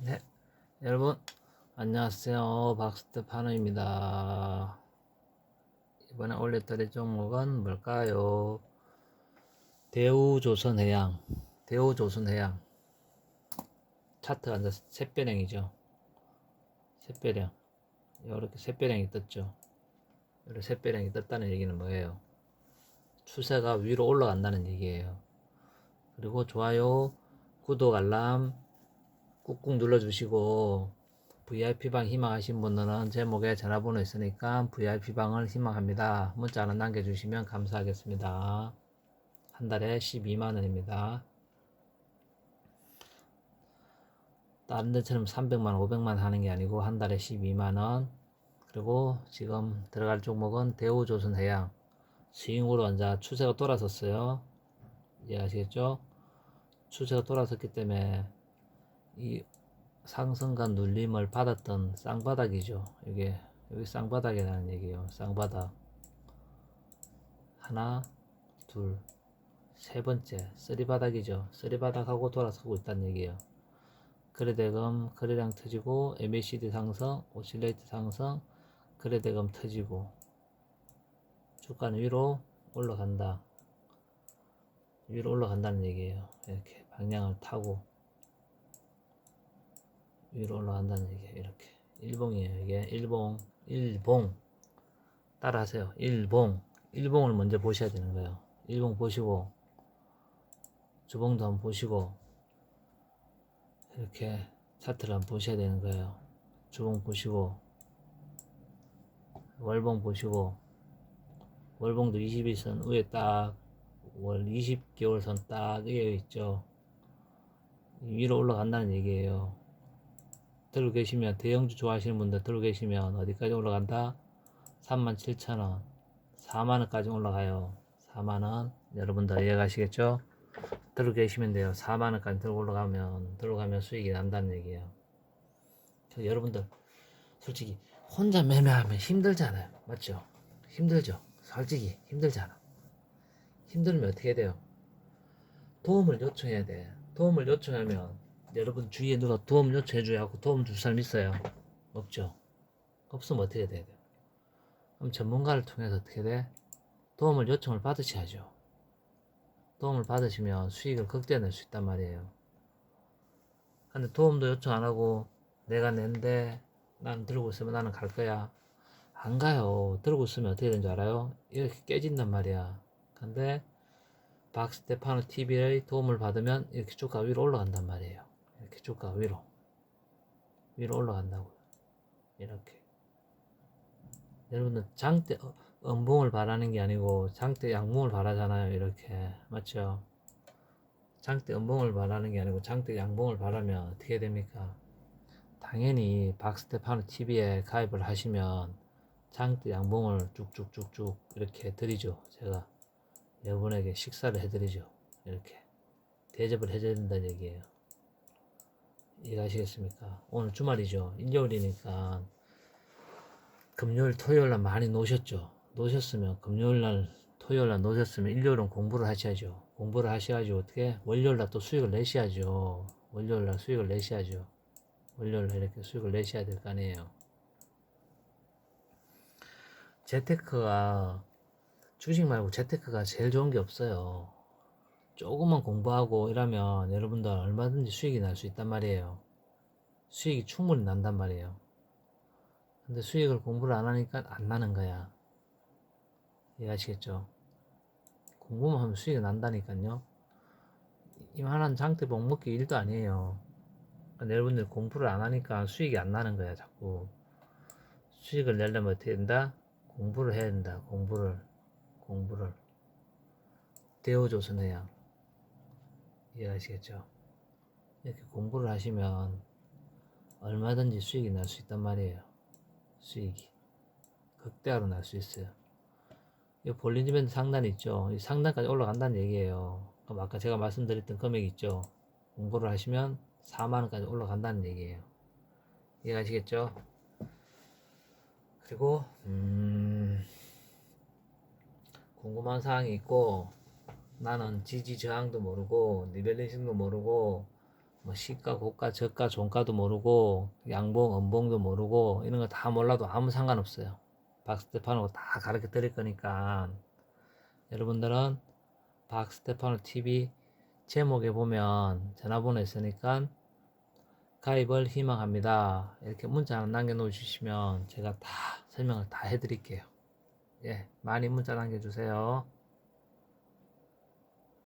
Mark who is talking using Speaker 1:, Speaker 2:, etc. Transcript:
Speaker 1: 네, 여러분 안녕하세요. 박스테파노입니다. 이번에 올렸더니 종목은 뭘까요? 대우조선해양, 대우조선해양 차트 앉아서 샛별행이죠. 샛별행 이렇게 샛별행이 떴죠. 이렇게 샛별행이 떴다는 얘기는 뭐예요? 추세가 위로 올라간다는 얘기예요. 그리고 좋아요, 구독, 알람 꾹꾹 눌러주시고 VIP방 희망하신 분들은 제목에 전화번호 있으니까 VIP방을 희망합니다. 문자 하나 남겨주시면 감사하겠습니다. 한 달에 12만원입니다. 다른 데처럼 300만, 500만 하는 게 아니고 한 달에 12만원. 그리고 지금 들어갈 종목은 대우조선해양 스윙으로 이제 추세가 돌아섰어요. 이해하시겠죠? 추세가 돌아섰기 때문에 이 상승과 눌림을 받았던 쌍바닥이죠. 이게 여기 쌍바닥이라는 얘기예요. 쌍바닥 하나, 둘, 세 번째 쓰리바닥이죠. 쓰리바닥하고 돌아서고 있다는 얘기예요. 거래대금 거래량 터지고 MACD 상승, 오실레이트 상승, 거래대금 터지고 주가는 위로 올라간다. 위로 올라간다는 얘기예요. 이렇게 방향을 타고 위로 올라간다는 얘기예요. 이렇게 일봉이에요. 이게 일봉, 일봉 따라하세요. 일봉, 일봉을 먼저 보셔야 되는 거예요. 일봉 보시고 주봉도 한번 보시고 이렇게 차트를 한번 보셔야 되는 거예요. 주봉 보시고 월봉 보시고 월봉도 21선 위에 딱 월 20개월 선딱 위에 있죠. 위로 올라간다는 얘기예요. 들고 계시면 대형주 좋아하시는 분들 들고 계시면 어디까지 올라간다? 37,000원 4만원까지 올라가요 4만원 여러분들 이해가시겠죠? 들고 계시면 돼요 4만원까지 들고 올라가면 들어가면 수익이 난다는 얘기예요 저 여러분들 솔직히 혼자 매매하면 힘들잖아요 맞죠? 힘들죠? 솔직히 힘들잖아 힘들면 어떻게 돼요? 도움을 요청해야 돼 도움을 요청하면 여러분 주위에 누가 도움 요청해줘야 하고 도움 줄 사람 있어요? 없죠. 없으면 어떻게 돼야 돼요? 그럼 전문가를 통해서 어떻게 돼? 도움을 요청을 받으셔야죠. 도움을 받으시면 수익을 극대화낼 수 있단 말이에요. 근데 도움도 요청 안 하고 내가 낸데 나는 들고 있으면 나는 갈 거야. 안 가요. 들고 있으면 어떻게 되는 줄 알아요? 이렇게 깨진단 말이야. 근데 박스테파노 TV의 도움을 받으면 이렇게 주가 위로 올라간단 말이에요. 이렇게 주가 위로 위로 올라간다고요. 이렇게 여러분들 장대 어, 음봉을 바라는 게 아니고 장대 양봉을 바라잖아요. 이렇게 맞죠? 장대 음봉을 바라는 게 아니고 장대 양봉을 바라면 어떻게 됩니까? 당연히 박스테파노 TV에 가입을 하시면 장대 양봉을 쭉쭉쭉쭉 이렇게 드리죠. 제가 여러분에게 식사를 해드리죠. 이렇게 대접을 해줘야 된다는 얘기예요. 이해하시겠습니까? 오늘 주말이죠. 일요일이니까 금요일, 토요일 날 많이 노셨죠. 노셨으면 금요일 날, 토요일 날 노셨으면 일요일은 공부를 하셔야죠. 공부를 하셔야지 어떻게 월요일 날 또 수익을 내셔야죠. 월요일 날 수익을 내셔야죠. 월요일 날 이렇게 수익을 내셔야 될 거 아니에요. 재테크가 주식 말고 재테크가 제일 좋은 게 없어요. 조금만 공부하고 이러면 여러분들 얼마든지 수익이 날 수 있단 말이에요. 수익이 충분히 난단 말이에요. 근데 수익을 공부를 안 하니까 안 나는 거야. 이해하시겠죠? 공부만 하면 수익이 난다니까요. 이만한 장대 복 먹기 일도 아니에요. 근데 여러분들 공부를 안 하니까 수익이 안 나는 거야, 자꾸. 수익을 내려면 어떻게 된다? 공부를 해야 된다, 공부를. 공부를. 대우조선해양. 이해하시겠죠? 이렇게 공부를 하시면 얼마든지 수익이 날 수 있단 말이에요. 수익이. 극대화로 날 수 있어요. 이 볼린지밴드 상단이 있죠. 이 상단까지 올라간다는 얘기예요. 그럼 아까 제가 말씀드렸던 금액 있죠. 공부를 하시면 4만원까지 올라간다는 얘기예요. 이해가시겠죠? 그리고, 음, 궁금한 사항이 있고, 나는 지지 저항도 모르고, 니벨레이션도 모르고, 뭐 시가, 고가, 저가, 종가도 모르고 양봉, 음봉도 모르고 이런 거 다 몰라도 아무 상관없어요. 박스테파노 다 가르쳐 드릴 거니까 여러분들은 박스테파노 TV 제목에 보면 전화번호 있으니까 가입을 희망합니다. 이렇게 문자 하나 남겨놓으 시면 제가 다 설명을 다 해드릴게요. 예, 많이 문자 남겨주세요.